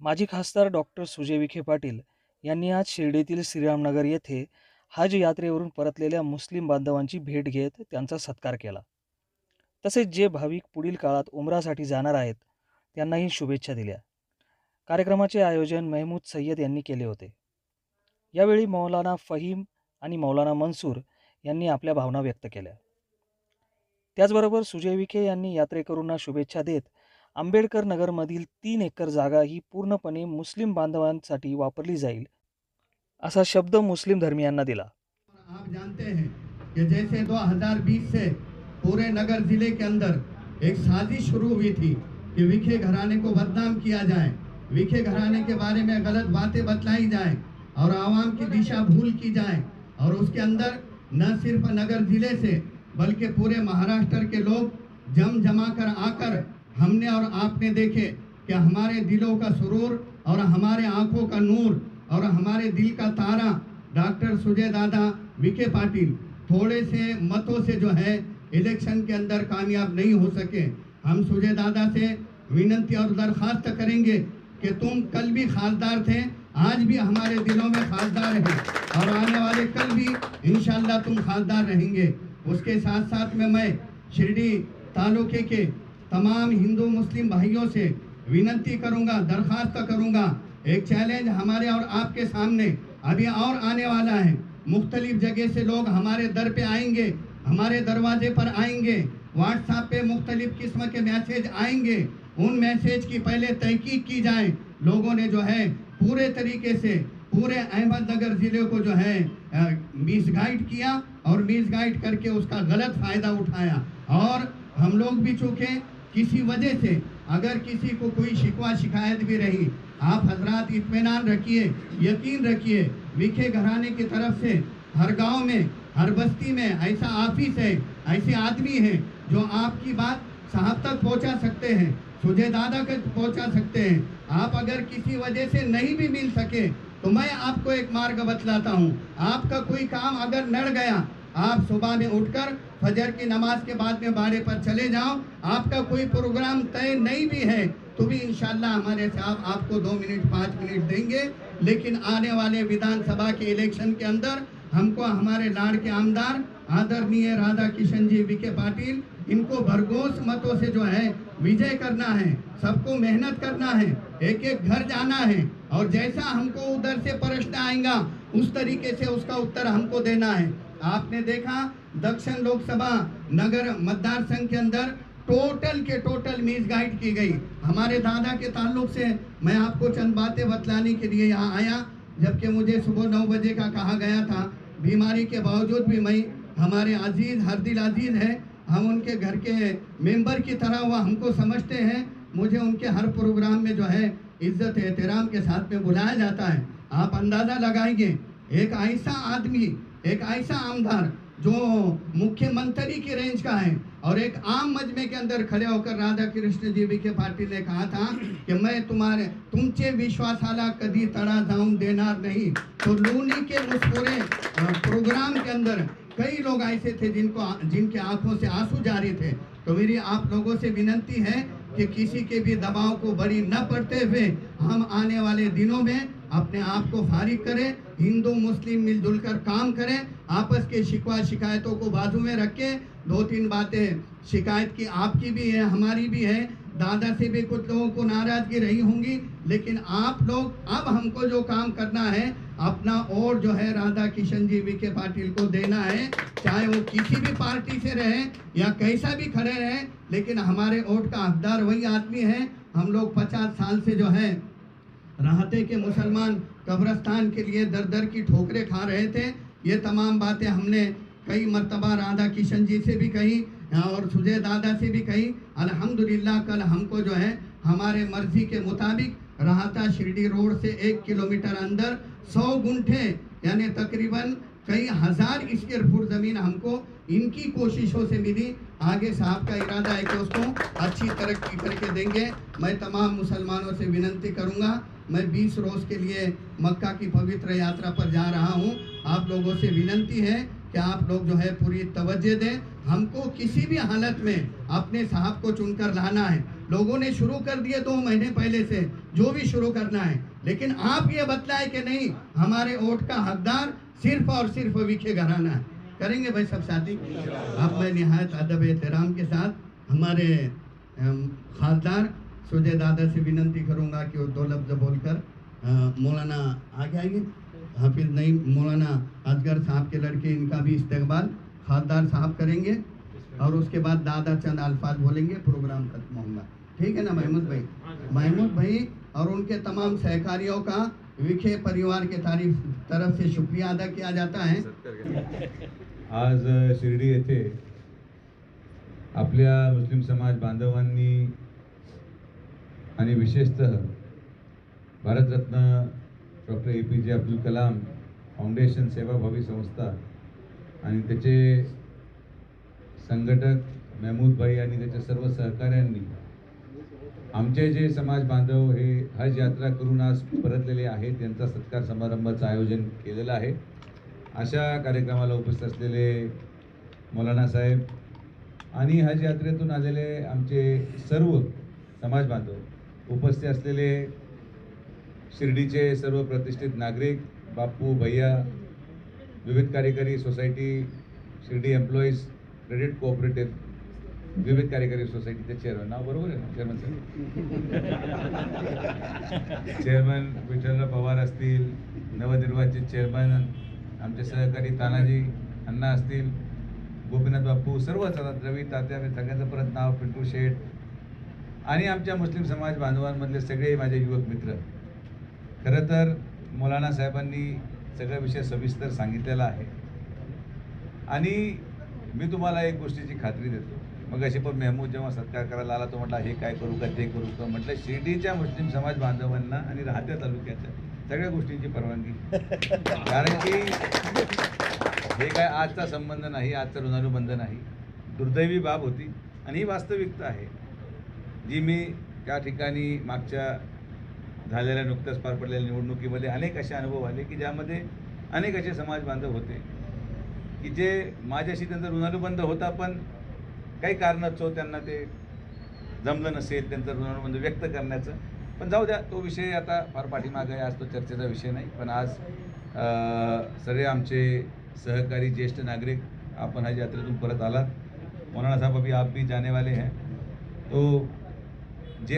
माजी खासदार डॉक्टर सुजय विखे पाटील यांनी आज शिर्डीतील श्रीरामनगर येथे हज यात्रेवरून परतलेल्या मुस्लिम बांधवांची भेट घेत त्यांचा सत्कार केला. तसेच जे भाविक पुढील काळात उमरासाठी जाणार आहेत त्यांनाही शुभेच्छा दिल्या. कार्यक्रमाचे आयोजन महमूद सय्यद यांनी केले होते. यावेळी मौलाना फहीम आणि मौलाना मनसूर यांनी आपल्या भावना व्यक्त केल्या. त्याचबरोबर सुजय विखे यांनी यात्रेकरूंना शुभेच्छा देत आंबेडकर नगरमधील तीन एकर जागा ही पूर्णपणे मुस्लिम बांधवांसाठी वापरली जाईल, असा शब्द मुस्लिम धर्मियांना दिला. आप जानते हैं कि जैसे 2020 से पूरे नगर ज़िले के अंदर एक साजिश शुरू हुई थी कि विखे घराने को बदनाम किया जाए। विखे घराने के बारे में गलत बातें बतलाई जाए और आवाम की दिशा भूल की जाए और उसके अंदर न सिर्फ़ नगर ज़िले से, बल्कि पूरे महाराष्ट्र के लोग जम जमा कर आकर हमने और आपने देखे कि हमारे दिलों का सुरूर और हमारे आँखों का नूर और हमारे दिल का तारा, डॉक्टर सुजय दादा विखे पाटिल, थोड़े से मतों से जो है, इलेक्शन के अंदर कामयाब नहीं हो सके। हम सुजय दादा से विनंती और दरखास्त करेंगे कि तुम कल भी खासदार थे, आज भी हमारे दिलों में खासदार हैं और आने वाले कल भी इंशाल्लाह तुम खासदार रहेंगे। उसके साथ साथ में मैं शिरडी तालुके के तमाम हिंदू मुस्लिम भाइयों से विनती करूँगा, दरखास्त करूँगा। एक चैलेंज हमारे और आपके सामने अभी और आने वाला है। मुख्तलिफ़ जगह से लोग हमारे दर पे आएँगे, हमारे दरवाजे पर आएँगे व्हाट्सएप पे मुख्तलिफ़ किस्म के मैसेज आएँगे। उन मैसेज की पहले तहकीक की जाए। लोगों ने जो है पूरे तरीके से, पूरे अहमदनगर ज़िले को जो है मिस गाइड किया और मिस गाइड करके उसका गलत फ़ायदा उठाया। और हम लोग भी चूके किसी वजह से अगर किसी को कोई शिकवा शिकायत भी रही, आप हजरात इतमान रखिए, यकीन रखिए विखे घराने की तरफ़ से हर गाँव में, हर बस्ती में ऐसा ऑफ़िस है, ऐसे आदमी हैं जो आपकी बात साहब तक पहुँचा सकते हैं सुजय दादा तक पहुँचा सकते हैं। आप अगर किसी वजह से नहीं भी मिल सके तो मैं आपको एक मार्ग बतलाता हूँ। आपका कोई काम अगर नड़ गया आप सुबह में उठकर फजर की नमाज़ के बाद में बाड़े पर चले जाओ। आपका कोई प्रोग्राम तय नहीं भी है तो भी इंशाल्लाह हमारे साहब आपको दो मिनट, पाँच मिनट देंगे। लेकिन आने वाले विधानसभा के इलेक्शन के अंदर हमको हमारे लाड़ के आमदार आदरणीय राधा किशन जी विखे पाटिल, इनको भरघोस मतों से जो है विजय करना है, सबको मेहनत करना है एक एक घर जाना है। और जैसा हमको उधर से प्रश्न आएगा, उस तरीके से उसका उत्तर हमको देना है। आपने देखा दक्षिण लोकसभा नगर मतदार संघ के अंदर टोटल के टोटल मिस गाइड की गई। हमारे दादा के ताल्लुक से मैं आपको चंद बातें बतलाने के लिए यहाँ आया, जबकि मुझे सुबह नौ बजे का कहा गया था। बीमारी के बावजूद भी मैं, हमारे अज़ीज़, हरदिल अज़ीज़ है। हम उनके घर के मेंबर की तरह वह हमको समझते हैं। मुझे उनके हर प्रोग्राम में जो है इज़्ज़त, एहतराम के साथ में बुलाया जाता है। आप अंदाज़ा लगाएँगे एक ऐसा आदमी, एक ऐसा आमदार जो मुख्यमंत्री की रेंज का है और एक आम मजमे के अंदर खड़े होकर राधा कृष्ण जी विखे पाटिल ने कहा था कि मैं तुम्हारे, तुमचे विश्वासाला कभी तड़ा जाऊँ देणार नहीं। तो लूनी के उस पूरे प्रोग्राम के अंदर कई लोग ऐसे थे जिनको जिनके आँखों से आँसू जारी थे। तो मेरी आप लोगों से विनंती है कि किसी के भी दबाव को बड़ी न पड़ते हुए हम आने वाले दिनों में अपने आप को फारिग करें। हिंदू, मुस्लिम मिलजुल कर काम करें, आपस के शिकवा शिकायतों को बाजू में रख। दो तीन बातें, शिकायत की आपकी भी है, हमारी भी है। दादा से भी कुछ लोगों को नाराज़गी रही होंगी, लेकिन आप लोग, अब हमको जो काम करना है, अपना वोट जो है राधा किशन जी विखे पाटिल को देना है। चाहे वो किसी भी पार्टी से रहे या कैसा भी खड़े रहे, लेकिन हमारे वोट का हकदार वही आदमी है। हम लोग पचास साल से जो है, राहते के मुसलमान कब्रस्तान के लिए दर दर की ठोकरें खा रहे थे। ये तमाम बातें हमने कई मरतबा राधा किशन जी से भी कही और सुजय दादा से भी कही। अल्हम्दुलिल्लाह, कल हमको जो है, हमारे मर्ज़ी के मुताबिक राहता शिरडी रोड से एक किलोमीटर अंदर सौ गुंठे, यानी तकरीबन कई हज़ार स्क्वायर फुट ज़मीन हमको इनकी कोशिशों से मिली। आगे साहब का इरादा है कि उसको अच्छी तरक्की करके देंगे। मैं तमाम मुसलमानों से विनंती करूँगा मैं 20 रोज़ के लिए मक्का की पवित्र यात्रा पर जा रहा हूँ। आप लोगों से विनंती है कि आप लोग जो है पूरी तवज्जो दें। हमको किसी भी हालत में अपने साहब को चुनकर लाना है। लोगों ने शुरू कर दिए दो महीने पहले से जो भी शुरू करना है। लेकिन आप ये बतलाए कि नहीं हमारे वोट का हकदार सिर्फ़ और सिर्फ़ विखे घराना है। करेंगे भाई सब साथी? अब मैं निहायत अदब एहतराम के साथ हमारे खासदार सुजय दादा से विनती करूँगा कि वो दो लफ्ज बोलकर मौलाना आगे आइए। हाफिज नईम, मौलाना असगर साहब के लड़के, इनका भी इस्तेकबाल खासदार साहब करेंगे और उसके बाद दादा चंद अल्फाज बोलेंगे, प्रोग्राम खत्म होगा। ठीक है ना, महमूद भाई? महमूद भाई और उनके तमाम सहकारियों का विखे परिवार के तारीफ़, तरफ़ से शुक्रिया अदा किया जाता है। आज शिर्डी येथे आपल्या मुस्लिम समाज बांधवांनी आणि विशेषतः भारतरत्न डॉक्टर ए पी जे अब्दुल कलाम फाउंडेशन सेवाभावी संस्था आणि त्याचे संघटक महमूदभाई आणि त्याच्या सर्व सहकाऱ्यांनी आमचे जे समाज बांधव हे हज यात्रा करून आज परतलेले आहेत त्यांचा सत्कार समारंभाचं आयोजन केलेलं आहे. अशा कार्यक्रमाला उपस्थित असलेले मौलाना साहेब आणि हज यात्रेतून आलेले आमचे सर्व समाज बांधव उपस्थित असलेले शिर्डीचे सर्व प्रतिष्ठित नागरिक बापू भैया विविध कार्यकारी society Shirdi employees credit cooperative विविध कार्यकारी सोसायटीचे चेअरमन. नाव बरोबर आहे ना चेअरमन साहेब? चेअरमन विठ्ठलराव पवार असतील नवनिर्वाचित चेअरमन आमचे सहकारी तानाजी अण्णा असतील गोपीनाथ बाप्पू सर्वच आता रवी तात्या मी सगळ्यांचं परत नाव पिंटू शेठ आणि आमच्या मुस्लिम समाज बांधवांमधले सगळे माझे युवक मित्र. खरं तर मौलाना साहेबांनी सगळा विषय सविस्तर सांगितलेला आहे. आणि मी तुम्हाला एक गोष्टीची खात्री देतो. मग अशी पण मेहमूद जेव्हा सत्कार करायला आला तो म्हटला हे काय करू का ते करू का? म्हटलं शिर्डीच्या मुस्लिम समाज बांधवांना आणि राहत्या तालुक्याच्या सगळ्या गोष्टींची परवानगी. कारण की हे काय आजचा संबंध नाही आजचा ऋणानुबंध नाही. दुर्दैवी बाब होती. आणि ही वास्तविकता आहे. जी मी त्या ठिकाणी मागच्या झालेल्या नुकत्याच पार पडलेल्या निवडणुकीमध्ये अनेक असे अनुभव आले की ज्यामध्ये अनेक असे समाज बांधव होते. की जे माझ्याशी त्यांचा ऋणानुबंध होता पण काही कारणास्तव त्यांना ते जमलं नसेल त्यांचं ऋणानुबंध व्यक्त करण्याचं. पण जाऊ द्या तो विषय आता फार पाठीमागं आहे आज तो चर्चेचा विषय नाही. पण आज सगळे आमचे सहकारी ज्येष्ठ नागरिक आपण ह्या यात्रेतून परत आलात. मौलाना साहब अभी आप भी जाने वाले हैं. तो जे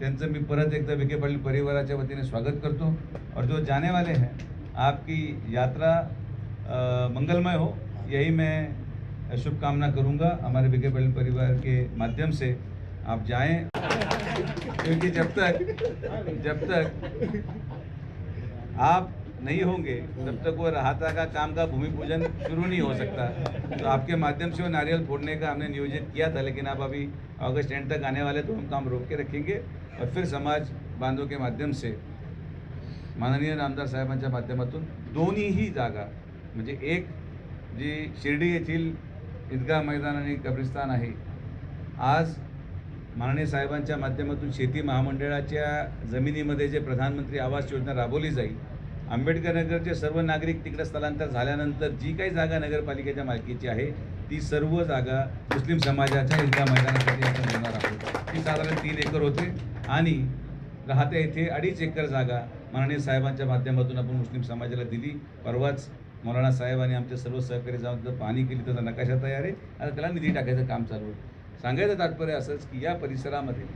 त्यांचं मी परत एकदा विखे पाटील परिवाराच्या वतीने स्वागत करतो. और जो जाने वाले हैं, आपकी यात्रा मंगलमय हो, यही मैं शुभकामना करूँगा हमारे विखे पाटिल परिवार के माध्यम से। आप जाएँ, क्योंकि जब तक जब तक आप नहीं होंगे तब तक वो राहता का काम का भूमि पूजन शुरू नहीं हो सकता। तो आपके माध्यम से वो नारियल फोड़ने का हमने नियोजित किया था लेकिन आप अभी अगस्त एंड तक आने वाले तो हम काम रोक के रखेंगे। और फिर समाज बांधव के माध्यम से माननीय रामदार साहेबांच्या माध्यमातून दोन्हीही जागा म्हणजे एक जी शिर्डी येथील ईदगाह मैदान आणि कब्रिस्तान आहे आज माननीय साहेबांच्या माध्यमातून शेती महामंडळाच्या जमिनीमध्ये जे प्रधानमंत्री आवास योजना राबवली जाईल आंबेडकर नगरचे सर्व नागरिक तिकडे स्थलांतर झाल्यानंतर जी काही जागा नगरपालिकेच्या मालकीची आहे ती सर्व जागा मुस्लिम समाजाच्या ईदगा मैदानासाठी आपण देणार आहोत. ती साधारण तीन एकर होते आणि राहत्या इथे अडीच एकर जागा माननीय साहेबांच्या माध्यमातून आपण मुस्लिम समाजाला दिली. परवाच मौलाना साहेब आणि आमचे सर्व सहकारी जाऊन जर पाहणी केली त्याचा नकाशा तयार आहे. आता त्याला निधी टाकायचं काम चालू आहे. सांगायचं तात्पर्य असंच की या परिसरामध्ये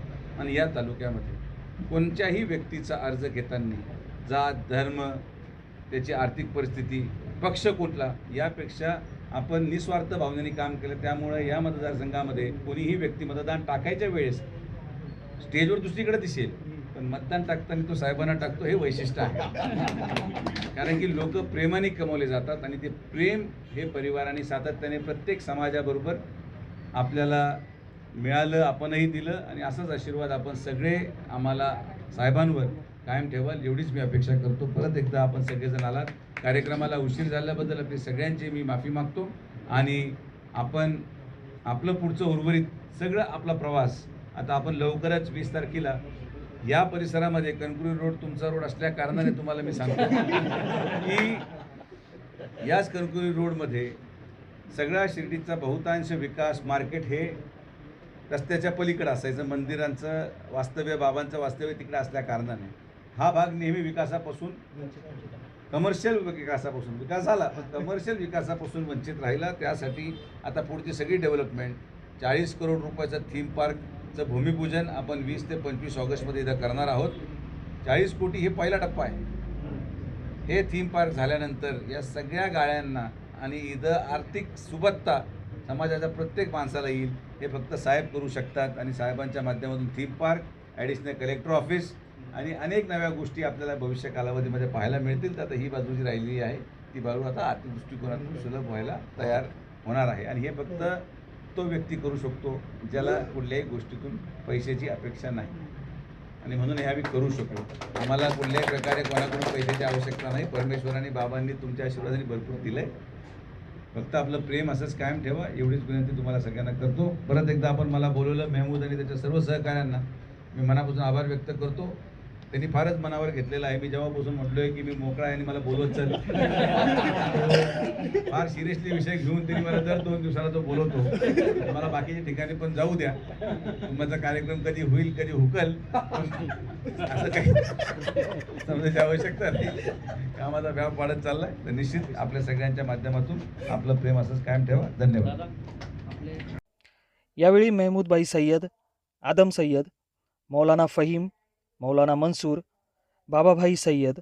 आणि या तालुक्यामध्ये कोणत्याही व्यक्तीचा अर्ज घेताना जात धर्म त्याची आर्थिक परिस्थिती पक्ष कुठला यापेक्षा आपण निस्वार्थ भावनेने काम केलं त्यामुळं या मतदारसंघामध्ये कोणीही व्यक्ती मतदान टाकायच्या वेळेस स्टेजवर दुसरीकडे दिसेल. पण मतदान टाकताना तो साहेबांना टाकतो हे वैशिष्ट्य आहे. कारण की लोक प्रेमाने कमवले जातात आणि ते प्रेम हे परिवाराने सातत्याने प्रत्येक समाजाबरोबर आपल्याला मिळालं आपणही दिलं आणि असाच आशीर्वाद आपण सगळे आम्हाला साहेबांवर कायम ठेवाल एवढीच मी अपेक्षा करतो. परत एकदा आपण सगळेजण आलात. कार्यक्रमाला उशीर झाल्याबद्दल आपली सगळ्यांची मी माफी मागतो. आणि आपण आपलं पुढचं उर्वरित सगळं आपला प्रवास आता आपण लवकरच वीस तारखेला या परिसरामध्ये कणकुरी रोड तुमचा रोड असल्या कारणाने तुम्हाला मी सांगतो की याच कणकुरी रोडमध्ये सगळ्या शिर्डीचा बहुतांश विकास मार्केट हे रस्त्याच्या पलीकडं असायचं. मंदिरांचं वास्तव्य बाबांचं वास्तव्य तिकडे असल्या कारणाने. हा भाग नेहमी विकासापासून कमर्शियल विकासापासून. विकास झाला पण कमर्शियल विकासापासून वंचित राहिला. त्यासाठी आता पुढची सगळी डेव्हलपमेंट चाळीस करोड रुपयाचं थीम पार्कचं भूमिपूजन आपण वीस ते पंचवीस ऑगस्टमध्ये इथं करणार आहोत. चाळीस कोटी हे पहिला टप्पा आहे. हे थीम पार्क झाल्यानंतर या सगळ्या गाळ्यांना आणि इथं आर्थिक सुबत्ता समाजाच्या प्रत्येक माणसाला येईल हे फक्त साहेब करू शकतात. आणि साहेबांच्या माध्यमातून theme park additional collector office आणि अनेक नव्या गोष्टी आपल्याला भविष्य कालावधीमध्ये पाहायला मिळतील. तर आता ही बाजू जी राहिलेली आहे ती बाजू आता आर्थिक दृष्टिकोनातून सुलभ व्हायला तयार होणार आहे. आणि हे फक्त तो व्यक्ती करू शकतो ज्याला कुठल्याही गोष्टीतून पैशाची अपेक्षा नाही. आणि म्हणून हे आम्ही करू शकू आम्हाला कुठल्याही प्रकारे कोणाकडून पैशाची आवश्यकता नाही. परमेश्वराने बाबांनी तुमच्या आशीर्वादाने भरपूर दिलं आहे फक्त आपलं प्रेम असंच कायम ठेवा. एवढीच विनंती तुम्हाला सगळ्यांना करतो. परत एकदा आपण मला बोलवलं मेहमूद आणि त्याच्या सर्व सहकाऱ्यांना. मी मनापासून आभार व्यक्त करतो. त्यांनी फारच मनावर घेतलेलं आहे. मी जेव्हापासून म्हटलो आहे की मी मोकळा आहे आणि मला बोलवत चल. फार सिरियसली विषय घेऊन त्यांनी मला दर दोन दिवसाला तो बोलवतो. मला बाकीच्या ठिकाणी पण जाऊ द्या. तुमचा कार्यक्रम कधी होईल कधी हुकल. असं काही समजायची आवश्यकता नाही. कामाचा व्याप वाढत चाललाय. तर निश्चित आपल्या सगळ्यांच्या माध्यमातून आपलं प्रेम असंच कायम ठेवा. धन्यवाद. यावेळी मेहमूदबाई सय्यद आदम सय्यद मौलाना फहीम मौलाना मंसूर बाबाभाई सय्यद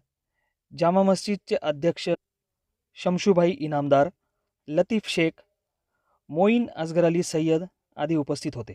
जामा मस्जिदचे अध्यक्ष शमशूभाई इनामदार लतीफ शेख मोईन असगर अली सय्यद आदी उपस्थित होते.